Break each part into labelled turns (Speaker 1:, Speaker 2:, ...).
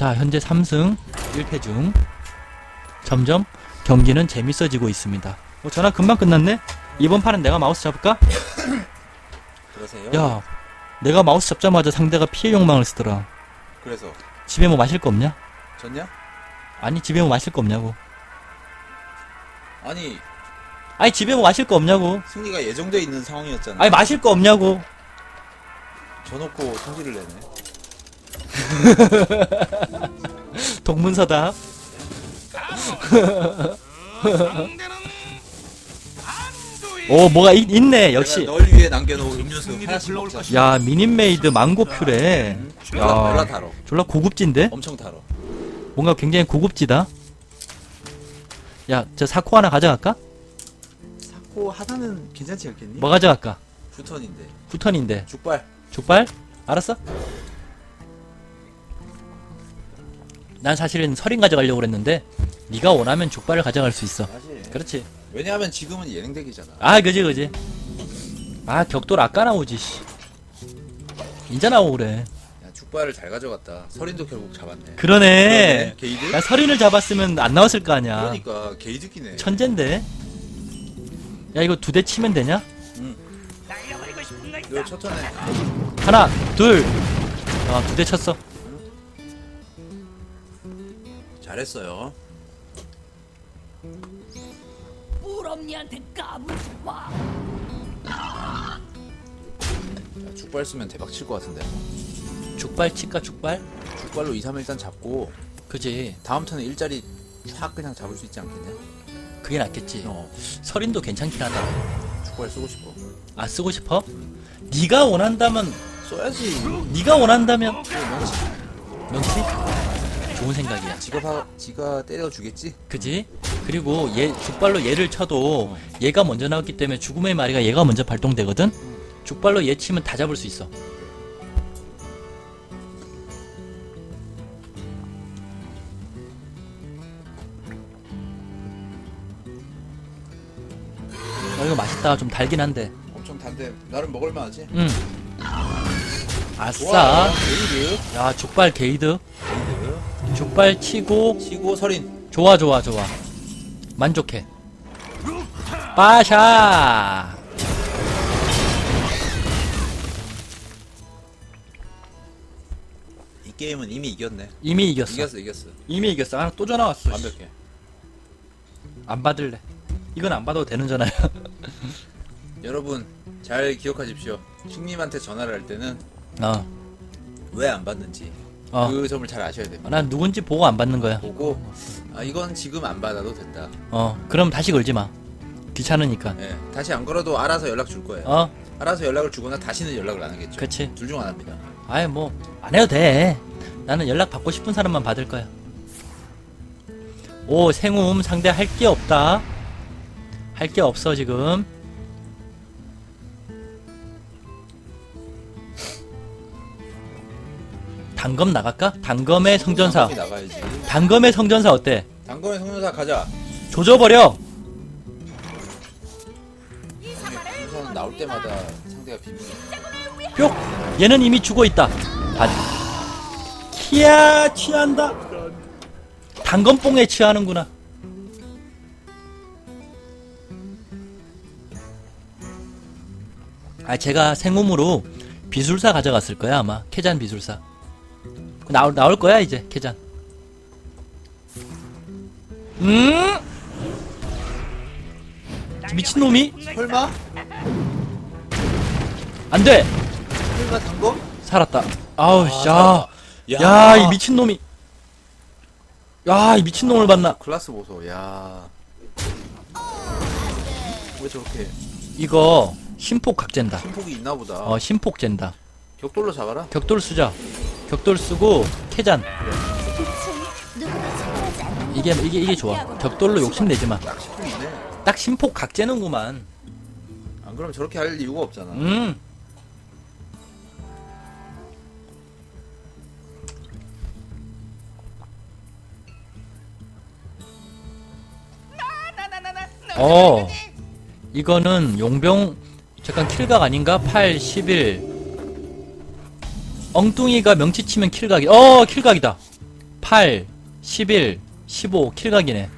Speaker 1: 자, 현재 3승 1패 중. 점점 경기는 재밌어지고 있습니다. 어, 전화 금방 끝났네? 이번 판은 내가 마우스 잡을까?
Speaker 2: 그러세요?
Speaker 1: 야, 내가 마우스 잡자마자 상대가 피해 욕망을 쓰더라.
Speaker 2: 그래서
Speaker 1: 집에 뭐 마실 거 없냐?
Speaker 2: 졌냐?
Speaker 1: 아니, 집에 뭐 마실 거 없냐고.
Speaker 2: 아니
Speaker 1: 아니, 집에 뭐 마실 거 없냐고.
Speaker 2: 승리가 예정돼 있는 상황이었잖아.
Speaker 1: 아니, 마실 거 없냐고.
Speaker 2: 져놓고 성질을 내네.
Speaker 1: 동문서답. 오, 뭐가 있, 있네, 역시.
Speaker 2: 널 위해 남겨놓은 음료수 하나씩 먹자.
Speaker 1: 야, 미닌메이드 망고 퓨레.
Speaker 2: 음, 졸라 졸라 달어.
Speaker 1: 졸라 고급진데?
Speaker 2: 엄청 달어.
Speaker 1: 뭔가 굉장히 고급지다. 야, 저 사코 하나 가져갈까?
Speaker 2: 사코 하나는 괜찮지 않겠니?
Speaker 1: 뭐 가져갈까?
Speaker 2: 후턴인데.
Speaker 1: 후턴인데.
Speaker 2: 죽발.
Speaker 1: 족발? 알았어? 난 사실은 설인 가져가려고 그랬는데 네가 원하면 족발을 가져갈 수 있어.
Speaker 2: 사실.
Speaker 1: 그렇지.
Speaker 2: 왜냐하면 지금은 예능덱이잖아.
Speaker 1: 아, 그지, 그지. 아, 격돌 아까 나오지, 씨. 인자 나오고 그래.
Speaker 2: 야 죽발을 잘 가져갔다. 설인도 결국 잡았네.
Speaker 1: 그러네.
Speaker 2: 게이드?
Speaker 1: 야, 설인을 잡았으면 안 나왔을 거 아니야.
Speaker 2: 그러니까 게이드기네.
Speaker 1: 천재인데. 야, 이거 두 대 치면 되냐?
Speaker 2: 이거 첫 턴에
Speaker 1: 하나, 둘. 아, 두 대 쳤어.
Speaker 2: 잘했어요.
Speaker 3: 꿀엄니한테 까불지 마.
Speaker 2: 야, 죽발 쓰면 대박 칠 것 같은데.
Speaker 1: 죽발 칠까, 죽발?
Speaker 2: 죽발로 2, 3 일단 잡고
Speaker 1: 그지.
Speaker 2: 다음 턴에 일자리 확 그냥 잡을 수 있지 않겠냐?
Speaker 1: 그게 낫겠지.
Speaker 2: 어.
Speaker 1: 설인도 괜찮긴 하다.
Speaker 2: 죽발 쓰고 싶어.
Speaker 1: 아, 쓰고 싶어? 네가 원한다면,
Speaker 2: 써야지.
Speaker 1: 네가 원한다면
Speaker 2: 명치.
Speaker 1: 명치? 좋은 생각이야.
Speaker 2: 지가 봐, 지가 때려주겠지?
Speaker 1: 그지? 그리고 얘 죽발로 얘를 쳐도 얘가 먼저 나왔기 때문에 죽음의 마리가 얘가 먼저 발동되거든. 죽발로 얘 치면 다 잡을 수 있어. 어, 이거 맛있다. 좀 달긴 한데.
Speaker 2: 엄청 단데 나름 먹을만하지?
Speaker 1: 응. 아싸.
Speaker 2: 게이드.
Speaker 1: 야, 죽발 게이드. 죽발 치고
Speaker 2: 치고 설인.
Speaker 1: 좋아 좋아 좋아 만족해 빠샤
Speaker 2: 이 게임은 이미 이겼네.
Speaker 1: 이미 이겼어
Speaker 2: 이겼어, 이겼어.
Speaker 1: 이미 이겼어 아또 전화 왔어
Speaker 2: 완벽해.
Speaker 1: 안 받을래 이건 안 받아도 되는 전화야
Speaker 2: 여러분 잘 기억하십시오. 킹님한테 전화를 할 때는
Speaker 1: 어,
Speaker 2: 왜 안 받는지
Speaker 1: 어.
Speaker 2: 그 점을 잘 아셔야 됩니다.
Speaker 1: 난 누군지 보고 안 받는 거야
Speaker 2: 보고 아 이건 지금 안 받아도 된다.
Speaker 1: 어 그럼 다시 걸지 마 귀찮으니까
Speaker 2: 예, 다시 안 걸어도 알아서 연락 줄 거예요.
Speaker 1: 어
Speaker 2: 알아서 연락을 주거나 다시는 연락을 안 하겠죠.
Speaker 1: 그치
Speaker 2: 둘중 하나입니다.
Speaker 1: 아예 뭐 안 해도 돼 나는 연락 받고 싶은 사람만 받을 거야 오 생움 상대 할 게 없다 할 게 없어 지금 단검 나갈까? 단검의 성전사
Speaker 2: 나가야지.
Speaker 1: 단검의 성전사 어때?
Speaker 2: 당검의 성전사 가자.
Speaker 1: 조져버려
Speaker 2: 성전사는 나올 때마다 상대가 비밀이.
Speaker 1: 뿅 얘는 이미 죽어 있다 받 키야 취한다 단검뽕에 취하는구나 아 제가 생음으로 비술사 가져갔을 거야 아마 캐잔 비술사 나올, 나올 거야 이제 캐잔 음 미친 놈이
Speaker 2: 설마?
Speaker 1: 안 돼
Speaker 2: 설마 당검?
Speaker 1: 살았다 아우 야
Speaker 2: 야,
Speaker 1: 야, 이 미친 놈이. 야, 이 미친 놈을 봤나?
Speaker 2: 클라스 보소. 야. 왜 저렇게
Speaker 1: 이거 심폭 각젠다.
Speaker 2: 심폭이 있나 보다.
Speaker 1: 어, 심폭 젠다.
Speaker 2: 격돌로 잡아라.
Speaker 1: 격돌 쓰자. 격돌 쓰고 캐잔. 이게 이게 이게 좋아. 격돌로 욕심 내지 마.
Speaker 2: 딱 심폭
Speaker 1: 각제는구만.
Speaker 2: 안 그러면 저렇게 할 이유가 없잖아.
Speaker 1: 음. 어. 이거는 용병 잠깐 킬각 아닌가? 8 11 엉뚱이가 명치 치면 킬각이 어 킬각이다 8, 11, 15 킬각이네.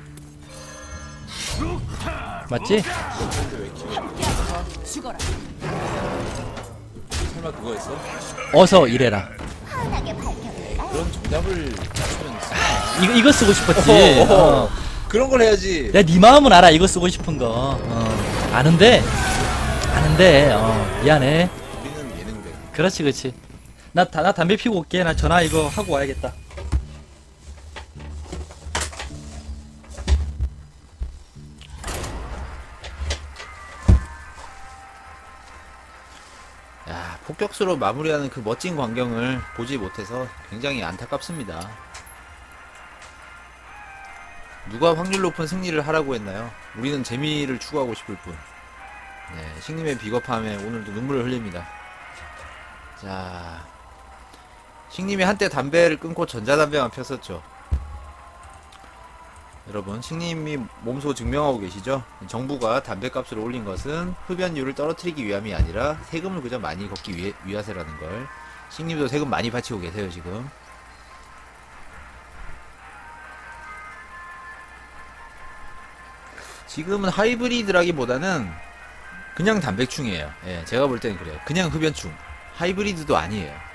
Speaker 1: 맞지?
Speaker 2: 설마 그거였어?
Speaker 1: 어서
Speaker 3: 밝혀볼까?
Speaker 2: 그런 정답을 맞추면?
Speaker 1: 이거 이거 쓰고 싶었지.
Speaker 2: 어허.
Speaker 1: 어.
Speaker 2: 그런 걸 해야지.
Speaker 1: 내가 네 마음은 알아. 이거 쓰고 싶은 거. 어. 아는데 아는데 어. 미안해.
Speaker 2: 우리는 예능대.
Speaker 1: 그렇지 그렇지. 나, 다- 나 담배 피고 올게. 나 전화 이거 하고 와야겠다.
Speaker 2: 야, 폭격수로 마무리하는 그 멋진 광경을 보지 못해서 굉장히 안타깝습니다. 누가 확률 높은 승리를 하라고 했나요? 우리는 재미를 추구하고 싶을 뿐. 네, 신님의 비겁함에 오늘도 눈물을 흘립니다. 자, 신님이 한때 담배를 끊고 전자담배만 폈었죠. 여러분, 신님이 몸소 증명하고 계시죠? 정부가 담배값을 올린 것은 흡연율을 떨어뜨리기 위함이 아니라 세금을 그저 많이 걷기 위해, 위해서라는 걸. 신님도 세금 많이 바치고 계세요, 지금. 지금은 하이브리드라기보다는 그냥 담배충이에요. 예, 제가 볼 때는 그래요. 그냥 흡연충. 하이브리드도 아니에요.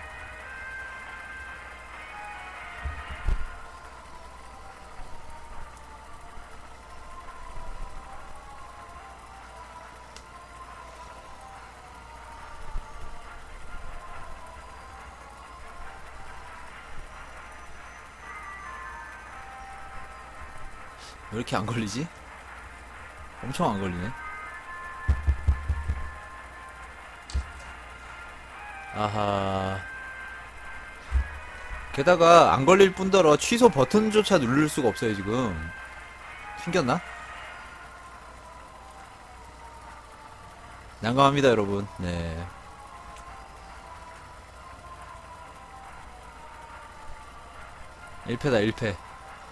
Speaker 2: 이렇게 안 걸리지? 엄청 안 걸리네. 아하. 게다가 안 걸릴 뿐더러 취소 버튼조차 누를 수가 없어요, 지금. 튕겼나? 난감합니다, 여러분. 네. 일패다일패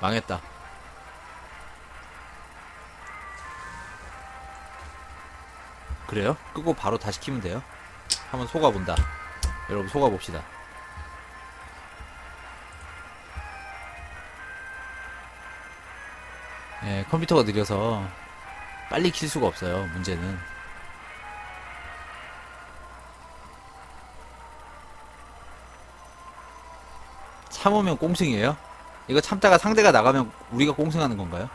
Speaker 2: 망했다. 그래요? 끄고 바로 다시 키면 돼요? 한번 속아본다. 여러분 속아봅시다. 예, 컴퓨터가 느려서 빨리 킬 수가 없어요. 문제는. 참으면 꽁승이에요? 이거 참다가 상대가 나가면 우리가 꽁승하는 건가요?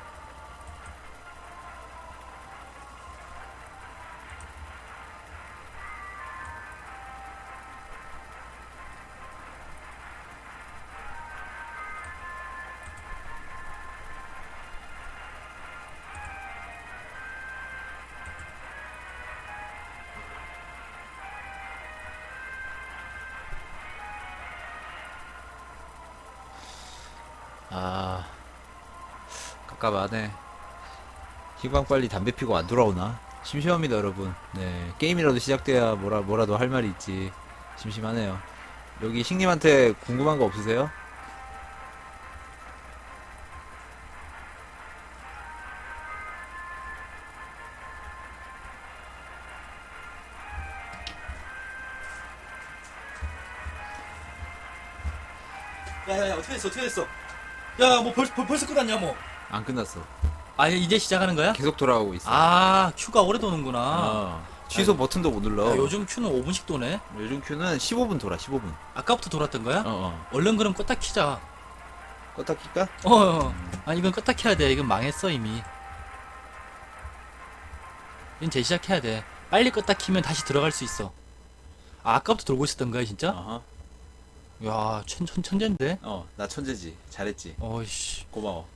Speaker 2: 깝깝하네. 희광 빨리 담배 피고 안 돌아오나? 심심합니다, 여러분. 네, 게임이라도 시작돼야 뭐라, 뭐라도 할 말이 있지. 심심하네요. 여기 식님한테 궁금한 거 없으세요?
Speaker 1: 야야야 어떻게 됐어 어떻게 됐어? 야뭐 벌써 벌- 벌써 끝났냐 뭐?
Speaker 2: 안 끝났어.
Speaker 1: 아 이제 시작하는 거야?
Speaker 2: 계속 돌아오고 있어.
Speaker 1: 아 큐가 오래 도는구나.
Speaker 2: 어, 취소 버튼도 못 눌러.
Speaker 1: 야, 요즘 큐는 5분씩 도네.
Speaker 2: 요즘 큐는 15분 돌아, 15분.
Speaker 1: 아까부터 돌았던 거야?
Speaker 2: 어, 어.
Speaker 1: 얼른 그럼 껐다 키자.
Speaker 2: 껐다 킬까?
Speaker 1: 어, 어. 아 이건 껐다 켜야 돼. 이건 망했어 이미. 이건 재시작해야 돼. 빨리 껐다 키면 다시 들어갈 수 있어. 아 아까부터 돌고 있었던 거야 진짜?
Speaker 2: 어허.
Speaker 1: 야 천, 천, 천재인데?
Speaker 2: 어, 나 천재지. 잘했지.
Speaker 1: 어이씨.
Speaker 2: 고마워.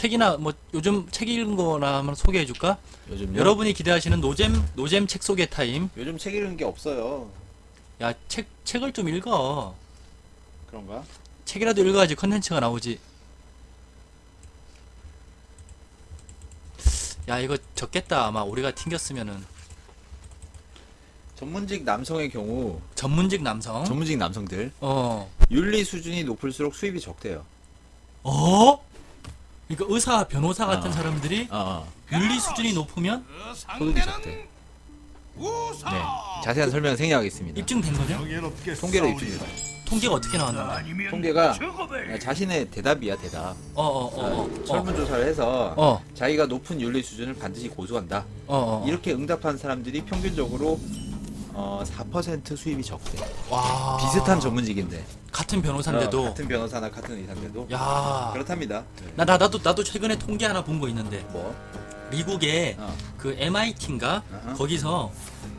Speaker 1: 책이나 뭐 요즘 책 읽은 거나 한번 소개해 줄까?
Speaker 2: 요즘요?
Speaker 1: 여러분이 기대하시는 노잼 노잼 책 소개 타임.
Speaker 2: 요즘 책 읽는 게 없어요.
Speaker 1: 야 책 책을 좀 읽어.
Speaker 2: 그런가?
Speaker 1: 책이라도 읽어야지 컨텐츠가 나오지. 야 이거 적겠다 아마 우리가 튕겼으면은
Speaker 2: 전문직 남성의 경우
Speaker 1: 전문직 남성.
Speaker 2: 전문직 남성들
Speaker 1: 어.
Speaker 2: 윤리 수준이 높을수록 수입이 적대요.
Speaker 1: 어? 그러니까 의사, 변호사 같은
Speaker 2: 어.
Speaker 1: 사람들이
Speaker 2: 어, 어.
Speaker 1: 윤리 수준이 높으면
Speaker 2: 소득이 적대. 네, 자세한 설명 생략하겠습니다.
Speaker 1: 입증된 거죠?
Speaker 2: 통계로 입증입니다.
Speaker 1: 통계가 어떻게 나왔는데?
Speaker 2: 통계가 자신의 대답이야 대답.
Speaker 1: 어 어 어 어
Speaker 2: 어, 설문조사를 해서
Speaker 1: 어,
Speaker 2: 자기가 높은 윤리 수준을 반드시 고수한다.
Speaker 1: 어, 어.
Speaker 2: 이렇게 응답한 사람들이 평균적으로 어, 4% 수입이 적대.
Speaker 1: 와
Speaker 2: 비슷한 전문직인데.
Speaker 1: 같은 변호사인데도
Speaker 2: 어, 같은 변호사나 같은 의사인데도
Speaker 1: 야.
Speaker 2: 그렇답니다.
Speaker 1: 나, 나 나도 나도 최근에 통계 하나 본 거 있는데
Speaker 2: 뭐?
Speaker 1: 미국의
Speaker 2: 어.
Speaker 1: 그 MIT인가
Speaker 2: 어허.
Speaker 1: 거기서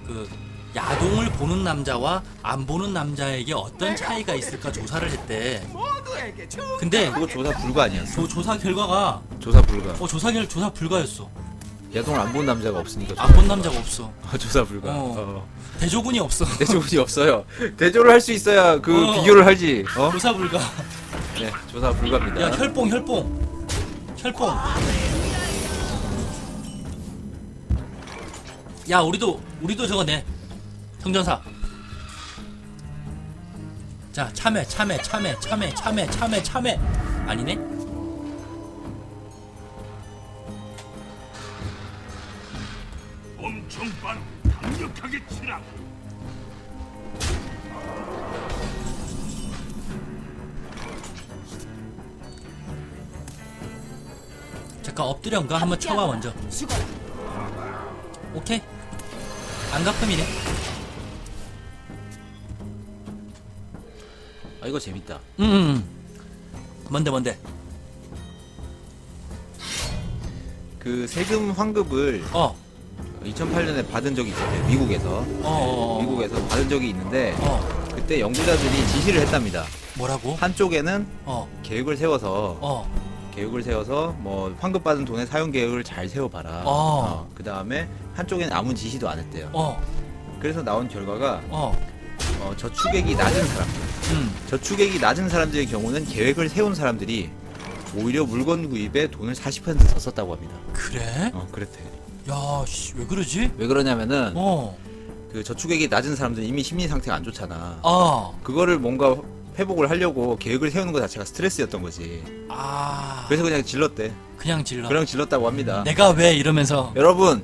Speaker 1: 그 야동을 보는 남자와 안 보는 남자에게 어떤 차이가 있을까 조사를 했대. 근데
Speaker 2: 그거 조사 불가 아니었어?
Speaker 1: 조, 조사 결과가
Speaker 2: 조사 불가.
Speaker 1: 어 조사 결 조사 불가였어.
Speaker 2: 야동을 안 본 남자가 없으니까.
Speaker 1: 안본 남자가 없어.
Speaker 2: 조사, 조사 불가.
Speaker 1: 어.
Speaker 2: 어.
Speaker 1: 대조군이 없어.
Speaker 2: 대조분이 없어요. 대조를 할 수 있어야 그
Speaker 1: 어.
Speaker 2: 비교를 할지. 어?
Speaker 1: 조사 불가.
Speaker 2: 네, 조사 불가입니다.
Speaker 1: 야 혈봉 혈봉 혈봉. 야 우리도 우리도 저거 내 성전사. 자 참외 참외 참외 참외 참외 참외 참외 아니네?
Speaker 4: 빠르고 강력하게 치라.
Speaker 1: 잠깐 엎드려인가 한번 쳐봐 먼저. 오케이. 안가품이네.
Speaker 2: 아 이거 재밌다.
Speaker 1: 음, 음. 음. 뭔데 뭔데?
Speaker 2: 그 세금 환급을
Speaker 1: 어.
Speaker 2: 2008년에 받은 적이 있었대요. 미국에서.
Speaker 1: 어. 어. 어.
Speaker 2: 미국에서 받은 적이 있는데
Speaker 1: 어.
Speaker 2: 그때 연구자들이 지시를 했답니다.
Speaker 1: 뭐라고?
Speaker 2: 한쪽에는
Speaker 1: 어.
Speaker 2: 계획을 세워서
Speaker 1: 어.
Speaker 2: 계획을 세워서 뭐 환급 받은 돈의 사용 계획을 잘 세워봐라.
Speaker 1: 어.
Speaker 2: 그 다음에 한쪽에는 아무 지시도 안 했대요.
Speaker 1: 어.
Speaker 2: 그래서 나온 결과가
Speaker 1: 어.
Speaker 2: 어, 저축액이 낮은 사람들,
Speaker 1: 음.
Speaker 2: 저축액이 낮은 사람들의 경우는 계획을 세운 사람들이 오히려 물건 구입에 돈을 40%더 썼다고 합니다.
Speaker 1: 그래?
Speaker 2: 어, 그랬대.
Speaker 1: 야, 씨, 왜 그러지?
Speaker 2: 왜 그러냐면은
Speaker 1: 어.
Speaker 2: 그 저축액이 낮은 사람들은 이미 심리 상태가 안 좋잖아.
Speaker 1: 어.
Speaker 2: 그거를 뭔가 회복을 하려고 계획을 세우는 것 자체가 스트레스였던 거지.
Speaker 1: 아.
Speaker 2: 그래서 그냥 질렀대.
Speaker 1: 그냥 질러.
Speaker 2: 그냥 질렀다고 합니다.
Speaker 1: 내가 왜 이러면서
Speaker 2: 여러분,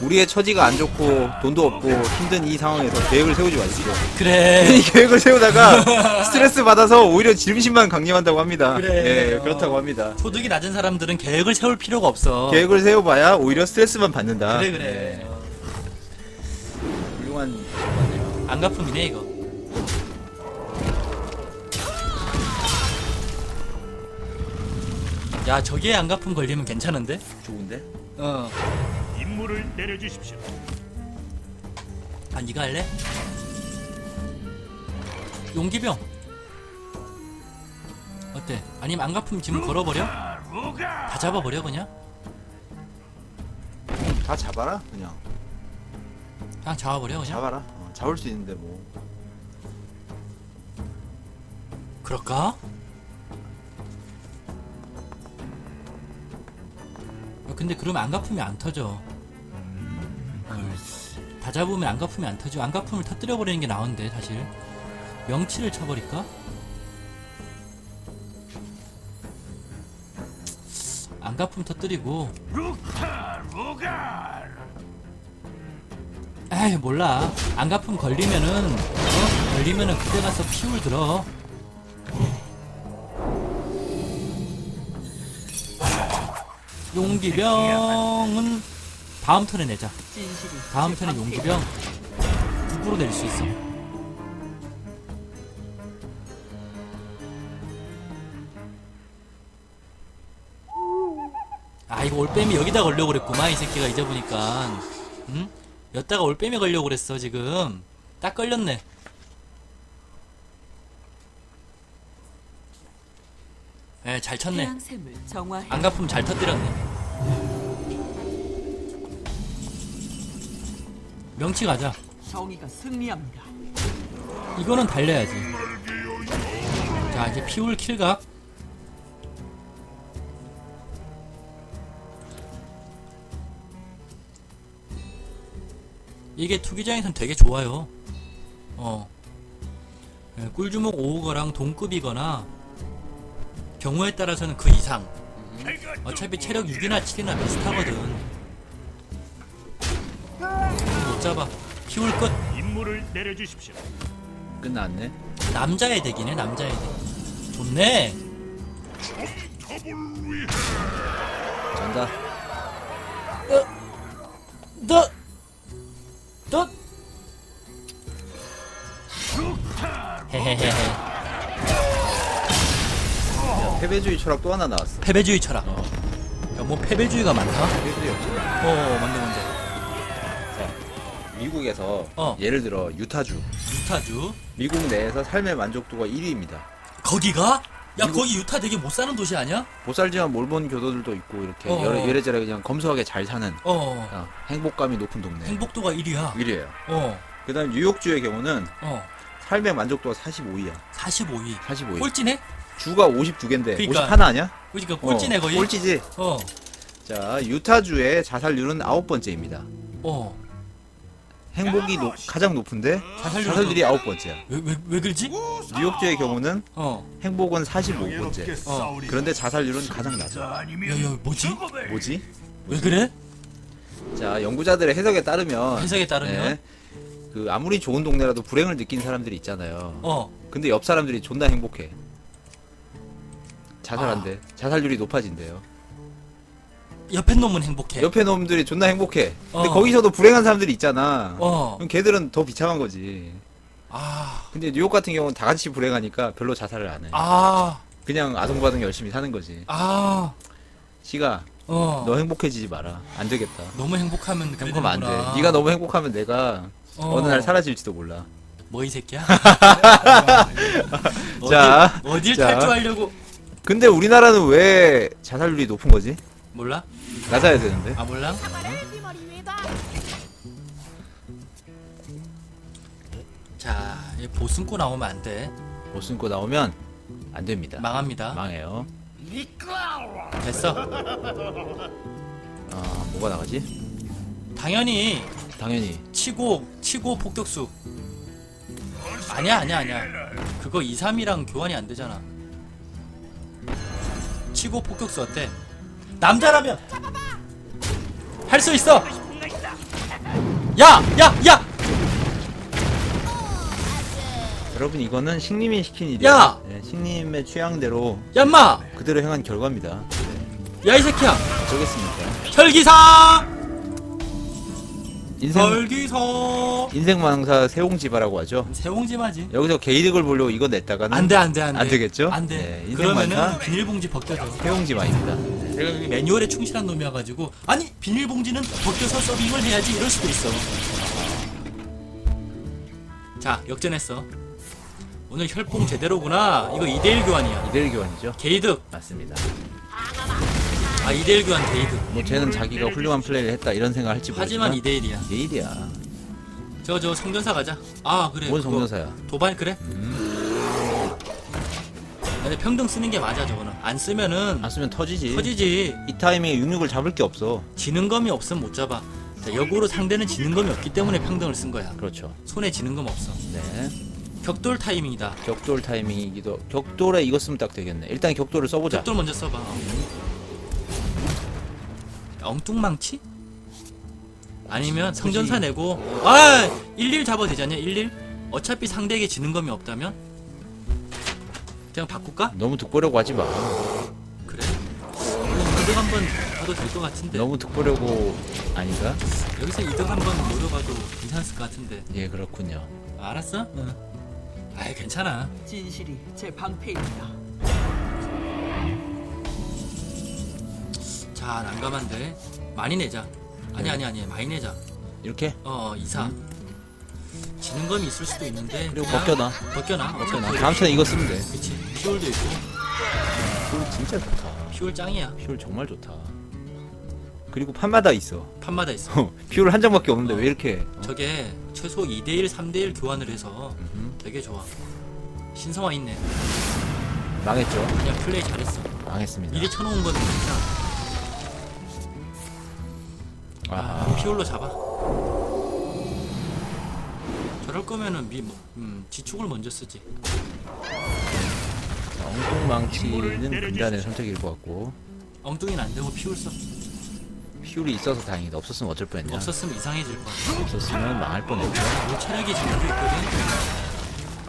Speaker 2: 우리의 처지가 안 좋고 돈도 없고 힘든 이 상황에서 계획을 세우지 마십시오.
Speaker 1: 그래.
Speaker 2: 괜히 계획을 세우다가 스트레스 받아서 오히려 질심만 강림한다고 합니다.
Speaker 1: 그래.
Speaker 2: 예, 그렇다고 합니다.
Speaker 1: 소득이 낮은 사람들은 계획을 세울 필요가 없어.
Speaker 2: 계획을 세워봐야 오히려 스트레스만 받는다.
Speaker 1: 그래 그래. 어.
Speaker 2: 예, 훌륭한.
Speaker 1: 안가품이네 이거. 야 저기에 안가품 걸리면 괜찮은데?
Speaker 2: 좋은데?
Speaker 1: 어.
Speaker 4: 임무를 내려주십시오.
Speaker 1: 아 니가 할래? 용기병. 어때? 아니면 안가품 지금 걸어버려? 다 잡아버려 그냥?
Speaker 2: 다 잡아라, 그냥.
Speaker 1: 그냥 잡아버려 그냥?
Speaker 2: 잡아라. 어, 잡을 수 있는데 뭐.
Speaker 1: 그럴까? 어, 근데 그러면 안가품이 안 터져. 어, 다 잡으면 안가품이 안 터져. 안가품을 터뜨려 버리는 게 나은데 사실. 명치를 쳐버릴까? 안가품 터뜨리고.
Speaker 4: 루카 루가.
Speaker 1: 에이 몰라. 안가품 걸리면은 어? 걸리면은 그때 가서 피울 들어. 용기병은 다음 턴에 내자. 다음 턴에 용기병 9%낼수 있어. 아 이거 올빼미 여기다 걸려고 그랬구만 이 새끼가 이제 보니까 응? 여다가 올빼미 걸려고 그랬어 지금 딱 걸렸네 에잘 쳤네
Speaker 5: 태양샘을 정화해
Speaker 1: 안가품 잘 터뜨렸네. 명치 가자.
Speaker 5: 정의가 승리합니다.
Speaker 1: 이거는 달려야지. 자, 이제 피울 킬각. 이게 투기장에선 되게 좋아요. 어. 예, 꿀주먹 5거랑 동급이거나 경우에 따라서는 그 이상. 어차피 체력 6이나 7이나 비슷하거든. 못 잡아. 피울 끝.
Speaker 4: 임무를 내려주십시오.
Speaker 2: 끝났네.
Speaker 1: 남자의 덱이네 남자의 덱 좋네
Speaker 2: 전다.
Speaker 1: 너 너? 헤헤헤헤
Speaker 2: 야, 패배주의 철학 또 하나 나왔어.
Speaker 1: 패배주의 철학
Speaker 2: 어.
Speaker 1: 야, 뭐 패배주의가 많다
Speaker 2: 패배주의 없잖아.
Speaker 1: 어 뭔데 뭔데
Speaker 2: 미국에서
Speaker 1: 어.
Speaker 2: 예를 들어 유타주.
Speaker 1: 유타주
Speaker 2: 미국 내에서 삶의 만족도가 1위입니다.
Speaker 1: 거기가? 야
Speaker 2: 미국-
Speaker 1: 거기 유타 되게 못 사는 도시 아니야?
Speaker 2: 못 살지만 몰본 교도들도 있고 이렇게
Speaker 1: 어.
Speaker 2: 여러 예래저래 그냥 검소하게 잘 사는
Speaker 1: 어
Speaker 2: 어, 행복감이 높은 동네.
Speaker 1: 행복도가 1위야
Speaker 2: 1위에요.
Speaker 1: 어
Speaker 2: 그다음 뉴욕주의 경우는
Speaker 1: 어,
Speaker 2: 삶의 만족도가 45위야.
Speaker 1: 45위
Speaker 2: 45위.
Speaker 1: 꼴찌네?
Speaker 2: 주가 52개인데
Speaker 1: 그러니까.
Speaker 2: 51 아니야?
Speaker 1: 그러니까 꼴찌네 거의
Speaker 2: 꼴찌지.
Speaker 1: 어,
Speaker 2: 자, 유타주의 자살률은 아홉 번째입니다.
Speaker 1: 어
Speaker 2: 행복이 높- 가장 높은데
Speaker 1: 자살률이
Speaker 2: 자살률이 아홉 번째야.
Speaker 1: 왜, 왜, 왜 그러지?
Speaker 2: 뉴욕주의 경우는
Speaker 1: 어
Speaker 2: 행복은 45번째.
Speaker 4: 이렇게 싸우리.
Speaker 2: 그런데 자살률은 가장 낮아.
Speaker 1: 야, 야, 뭐지?
Speaker 2: 뭐지?
Speaker 1: 왜 그래?
Speaker 2: 자, 연구자들의 해석에 따르면
Speaker 1: 해석에 따르면
Speaker 2: 네, 그 아무리 좋은 동네라도 불행을 느낀 사람들이 있잖아요.
Speaker 1: 어
Speaker 2: 근데 옆 사람들이 존나 행복해. 자살한대.
Speaker 1: 아.
Speaker 2: 자살률이 높아진대요.
Speaker 1: 옆에 놈은 행복해
Speaker 2: 옆에 놈들이 존나 행복해. 근데
Speaker 1: 어.
Speaker 2: 거기서도 불행한 사람들이 있잖아.
Speaker 1: 어.
Speaker 2: 그럼 걔들은 더 비참한 거지.
Speaker 1: 아,
Speaker 2: 근데 뉴욕 같은 경우는 다 같이 불행하니까 별로 자살을 안 해.
Speaker 1: 아,
Speaker 2: 그냥 아동바동 열심히 사는 거지.
Speaker 1: 아,
Speaker 2: 시가
Speaker 1: 어.
Speaker 2: 너 행복해지지 마라. 안 되겠다.
Speaker 1: 너무 행복하면
Speaker 2: 행복하면 안. 돼. 네가 너무 행복하면 내가
Speaker 1: 어.
Speaker 2: 어. 느 날 사라질지도 몰라.
Speaker 1: 뭐 이 새끼야?
Speaker 2: 자,
Speaker 1: 어딜, 어딜
Speaker 2: 자.
Speaker 1: 탈주하려고?
Speaker 2: 근데 우리나라는 왜 자살률이 높은 거지?
Speaker 1: 몰라?
Speaker 2: 낮아야 되는데.
Speaker 1: 아 몰라? 자, 이 보승고 나오면 안 돼.
Speaker 2: 못 숨고 나오면 안 됩니다.
Speaker 1: 망합니다.
Speaker 2: 망해요.
Speaker 1: 됐어.
Speaker 2: 아, 뭐가 나가지?
Speaker 1: 당연히
Speaker 2: 당연히
Speaker 1: 치고 치고 폭격수. 아니야 아니야 아니야. 그거 2, 3이랑 교환이 안 되잖아. 치고 폭격수 어때? 남자라면 할 수 있어. 야, 야, 야.
Speaker 2: 여러분 이거는 식님이 시킨 일이야.
Speaker 1: 야!
Speaker 2: 네, 식님의 취향대로
Speaker 1: 야, 인마.
Speaker 2: 그대로 행한 결과입니다.
Speaker 1: 야, 이 새끼야.
Speaker 2: 어쩌겠습니까?
Speaker 1: 혈기사.
Speaker 2: 인생
Speaker 1: 혈기사.
Speaker 2: 인생 망사 세옹지바라고 하죠.
Speaker 1: 세홍지마지.
Speaker 2: 여기서 게이득을 보려고 이거 냈다가는
Speaker 1: 안 돼, 안 돼, 안 돼.
Speaker 2: 안 되겠죠?
Speaker 1: 안 돼.
Speaker 2: 네, 인생
Speaker 1: 그러면은. 비닐봉지 벗겨져.
Speaker 2: 세옹지마입니다.
Speaker 1: 내가 매뉴얼에 충실한 놈이어가지고 아니 비닐봉지는 벗겨서 서빙을 해야지 이럴 수도 있어. 자 역전했어. 오늘 혈봉 제대로구나. 이거 2대1 교환이야.
Speaker 2: 이대일 교환이죠.
Speaker 1: 게이득.
Speaker 2: 맞습니다.
Speaker 1: 아 2대1 교환 게이득.
Speaker 2: 뭐 쟤는 자기가 훌륭한 플레이를 했다 이런 생각 할지
Speaker 1: 하지만
Speaker 2: 모르지만
Speaker 1: 2대1이야.
Speaker 2: 게일이야.
Speaker 1: 저저 성전사 가자. 아 그래.
Speaker 2: 뭔
Speaker 1: 그거
Speaker 2: 성전사야?
Speaker 1: 도발 그래. 근데 평등 쓰는 게 맞아 저거는. 안 쓰면은
Speaker 2: 안 쓰면 터지지.
Speaker 1: 터지지.
Speaker 2: 이 타이밍에 육육을 잡을 게 없어.
Speaker 1: 지능검이 없으면 못 잡아. 자, 역으로 상대는 지능검이 없기 때문에 평등을 쓴 거야.
Speaker 2: 그렇죠.
Speaker 1: 손에 지능검 없어.
Speaker 2: 네.
Speaker 1: 격돌 타이밍이다.
Speaker 2: 격돌 타이밍이기도 격돌에 이거 쓰면 딱 되겠네. 일단 격돌을 써보자.
Speaker 1: 격돌 먼저 써봐. 어. 엉뚱망치? 아니면 성전사 내고 아! 11 잡아도 되지 않냐? 11? 어차피 상대에게 지능검이 없다면? 그냥 바꿀까?
Speaker 2: 너무 득보려고 하지 마.
Speaker 1: 그래. 이득 한번 봐도 될 것 같은데.
Speaker 2: 너무 득보려고 아닌가?
Speaker 1: 여기서 이득 한번 노려봐도 괜찮을 것 같은데.
Speaker 2: 예 그렇군요.
Speaker 1: 아, 알았어? 응. 아이 괜찮아.
Speaker 5: 진실이 제 방패입니다.
Speaker 1: 자 난감한데 많이 내자. 아니 아니 아니 많이 내자.
Speaker 2: 이렇게
Speaker 1: 어 이사. 지능검이 있을 수도 있는데.
Speaker 2: 그리고
Speaker 1: 그냥
Speaker 2: 벗겨놔.
Speaker 1: 벗겨놔.
Speaker 2: 벗겨놔. 다음 턴에 이거 쓰면 돼.
Speaker 1: 그치. 피올도 있고.
Speaker 2: 퓨 진짜 좋다.
Speaker 1: 피올 짱이야.
Speaker 2: 퓨 정말 좋다. 그리고 판마다 있어.
Speaker 1: 판마다 있어.
Speaker 2: 퓨를 한 장밖에 없는데 왜 이렇게? 어?
Speaker 1: 저게 최소 2대1, 3대1 교환을 해서 되게 좋아. 신성화 있네.
Speaker 2: 망했죠.
Speaker 1: 그냥 플레이 잘했어.
Speaker 2: 망했습니다.
Speaker 1: 미리 쳐놓은 건 괜찮아. 아,
Speaker 2: 아,
Speaker 1: 피올로 잡아. 저럴 거면은 미, 음, 지축을 먼저 쓰지.
Speaker 2: 엉뚱망치는 분단의 선택일 것 같고
Speaker 1: 엉뚱이는 안 되고 피올 써.
Speaker 2: 퓨리 있어서 다행이다. 없었으면 어쩔 뻔했냐?
Speaker 1: 없었으면 이상해질 거야.
Speaker 2: 없었으면 망할 뻔했죠.
Speaker 1: 뭐 체력이 지금 여기 있거든.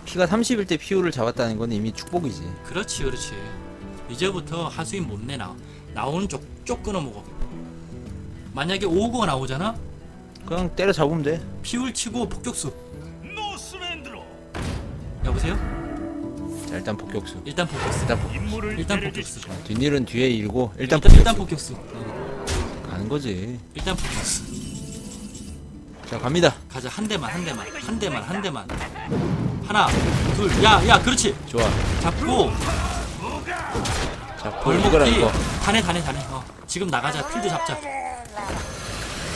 Speaker 2: 피가 30일 때 피오를 잡았다는 건 이미 축복이지.
Speaker 1: 그렇지 그렇지 이제부터 하수인 못 내 나 나오는 쪽쪽 끊어 먹어 만약에 5호가 나오잖아
Speaker 2: 그냥 때려 잡으면 돼.
Speaker 1: 피울 치고 폭격수 여보세요?
Speaker 2: 자, 일단 폭격수.
Speaker 1: 일단 폭격수.
Speaker 2: 일단 폭...
Speaker 4: 임무를
Speaker 1: 일단
Speaker 4: 내려주십시오.
Speaker 1: 폭격수
Speaker 2: 뒷일은 뒤에 일고 일단
Speaker 1: 일단,
Speaker 2: 폭격수.
Speaker 1: 일단 폭격수. 어,
Speaker 2: 가는 거지.
Speaker 1: 일단 폭격수.
Speaker 2: 자 갑니다.
Speaker 1: 가자. 한 대만 한 대만. 한 대만 한 대만. 하나 둘 야 야 그렇지.
Speaker 2: 좋아.
Speaker 1: 잡고.
Speaker 2: 자 벌목이라
Speaker 1: 벌목기
Speaker 2: 이거.
Speaker 1: 다네 다네 다네. 어 지금 나가자. 필드 잡자.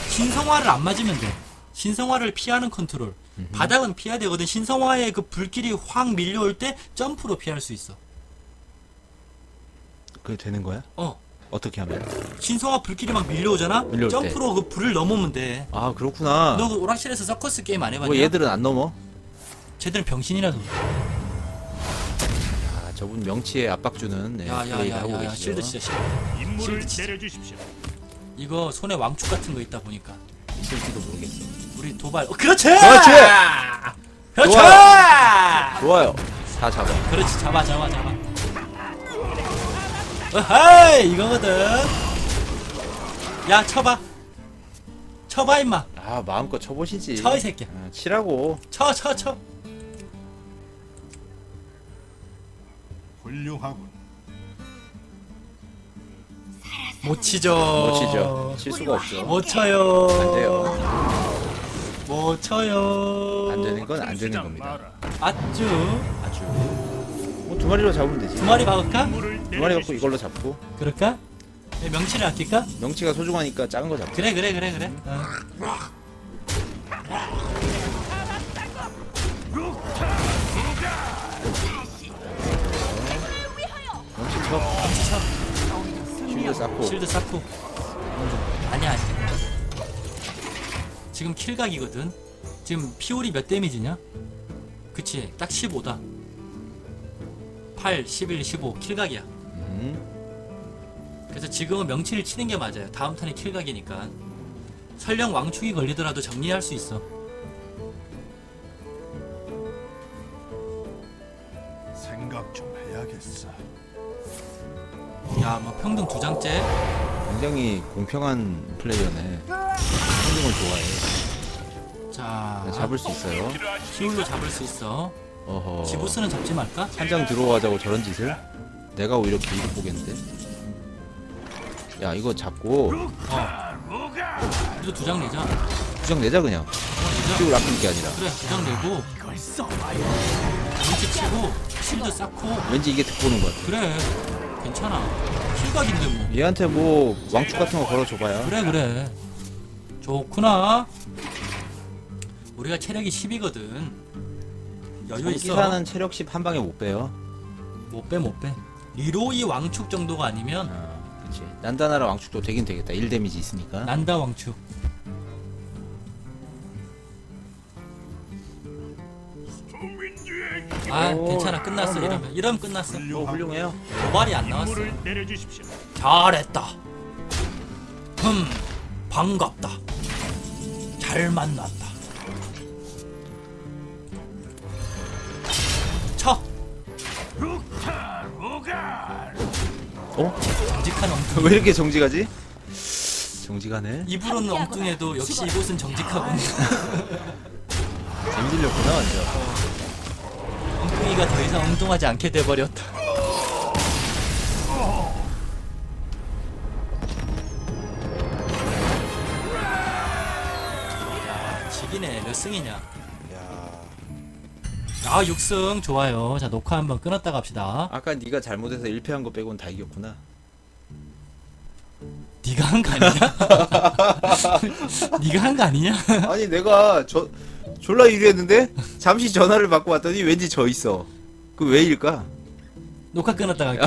Speaker 1: 신성화를 안 맞으면 돼. 신성화를 피하는 컨트롤 바닥은 피해야 되거든 신성화의 그 불길이 확 밀려올 때 점프로 피할 수 있어
Speaker 2: 그게 되는 거야?
Speaker 1: 어
Speaker 2: 어떻게 하면?
Speaker 1: 신성화 불길이 막 밀려오잖아
Speaker 2: 밀려올 때.
Speaker 1: 점프로 그 불을 넘으면 돼너
Speaker 2: 아 그렇구나.
Speaker 1: 그 오락실에서 서커스 게임 안 해봤냐?
Speaker 2: 뭐 얘들은 안 넘어?
Speaker 1: 쟤들은 병신이라도
Speaker 2: 아 저분 명치에 압박 주는 네, 플레이를 하고
Speaker 1: 야야야야야
Speaker 2: 계시죠.
Speaker 1: 실드 진짜 싫어
Speaker 4: 임무를
Speaker 1: 실드 진짜.
Speaker 4: 내려주십시오.
Speaker 1: 이거 손에 왕축 같은 거 있다 보니까
Speaker 2: 있을지도 모르겠어.
Speaker 1: 우리 도발 어, 그렇지
Speaker 2: 그렇지!
Speaker 1: 그렇지
Speaker 2: 좋아요. 다 잡아.
Speaker 1: 그렇지 잡아 잡아 잡아 어헤이 이거거든 야 쳐봐 쳐봐 임마
Speaker 2: 아 마음껏 쳐보시지.
Speaker 1: 쳐, 이 새끼야.
Speaker 2: 아, 치라고.
Speaker 1: 쳐 쳐 쳐
Speaker 4: 훌륭하군.
Speaker 1: 못 치죠
Speaker 2: 못 치죠. 칠 수가 없죠.
Speaker 1: 못 쳐요
Speaker 2: 안 돼요.
Speaker 1: 못 쳐요
Speaker 2: 안 되는 건 안 되는 겁니다.
Speaker 1: 아쭈
Speaker 2: 아주. 뭐 두 마리로 잡으면 되지.
Speaker 1: 두 마리 박을까?
Speaker 2: 두 마리 갖고. 이걸로 잡고
Speaker 1: 그럴까? 예, 명치를 아낄까?
Speaker 2: 명치가 소중하니까 작은 거 잡고.
Speaker 1: 그래 그래 그래 그래 어.
Speaker 2: 명치 쳐.
Speaker 1: 명치 쳐
Speaker 2: 쉴드 쌓고.
Speaker 1: 실드 쌓고 아니야 아니야 지금 킬각이거든 지금 피올이 몇 데미지냐? 그치 딱 15다 8, 11, 15 킬각이야
Speaker 2: 음.
Speaker 1: 그래서 지금은 명치를 치는 게 맞아요 다음 턴에 킬각이니까 설령 왕축이 걸리더라도 정리할 수 있어
Speaker 4: 생각 좀 해야겠어.
Speaker 1: 야뭐 평등 두 장째
Speaker 2: 굉장히 공평한 플레이어네. 평등을 좋아해.
Speaker 1: 자.
Speaker 2: 잡을 수 있어요.
Speaker 1: 피올로 잡을 수 있어.
Speaker 2: 어허.
Speaker 1: 지부스는 잡지 말까?
Speaker 2: 한 장 들어가자고 저런 짓을? 내가 오히려 개이득 보겠는데? 야 이거 잡고.
Speaker 1: 우리도 두 장 내자.
Speaker 2: 부정 내자 그냥.
Speaker 1: 어, 내자.
Speaker 2: 키울 아끼는 게 아니라.
Speaker 1: 그래 두 장 내고. 눈치 치고 실드 쌓고.
Speaker 2: 왠지 이게 득 보는 것 같아.
Speaker 1: 그래 괜찮아. 킬각인데 뭐.
Speaker 2: 얘한테 뭐 왕축 같은 거 걸어줘봐야.
Speaker 1: 그래 그래. 좋구나 우리가 체력이 10이거든. 여유 있어.
Speaker 2: 기사는 체력 10 한 방에 못 빼요.
Speaker 1: 못 빼 못빼. 리로이 왕축 정도가 아니면
Speaker 2: 아 그치. 난다나라 왕축도 되긴 되겠다. 1 데미지 있으니까.
Speaker 1: 난다 왕축. 아
Speaker 2: 오,
Speaker 1: 괜찮아. 끝났어
Speaker 2: 어, 뭐.
Speaker 1: 이러면. 이러면 끝났어.
Speaker 2: 어, 훌륭해요.
Speaker 1: 도발이 안 나왔어.
Speaker 4: 임무를 내려주십시오.
Speaker 1: 잘했다. 흠 반갑다. 잘 만났다
Speaker 2: 어?
Speaker 1: 정직한 엉뚱
Speaker 2: 왜 이렇게 정지가지? 정지가네.
Speaker 1: 입으로는 엉뚱해도 역시 이곳은 정직하군
Speaker 2: 재미들렸구나 완전.
Speaker 1: 엉뚱이가 더 이상 엉뚱하지 않게 돼버렸다. 야 지기네 몇 승이냐 아 6승 좋아요. 자 녹화 한번 끊었다 갑시다.
Speaker 2: 아까 네가 잘못해서 1패한 거 빼고는 다 이겼구나.
Speaker 1: 네가 한 거 아니냐? 네가 한 거 아니냐?
Speaker 2: 아니 내가 저 졸라 유리했는데? 잠시 전화를 받고 왔더니 왠지 져 있어. 그 왜일까?
Speaker 1: 녹화 끊었다 갈게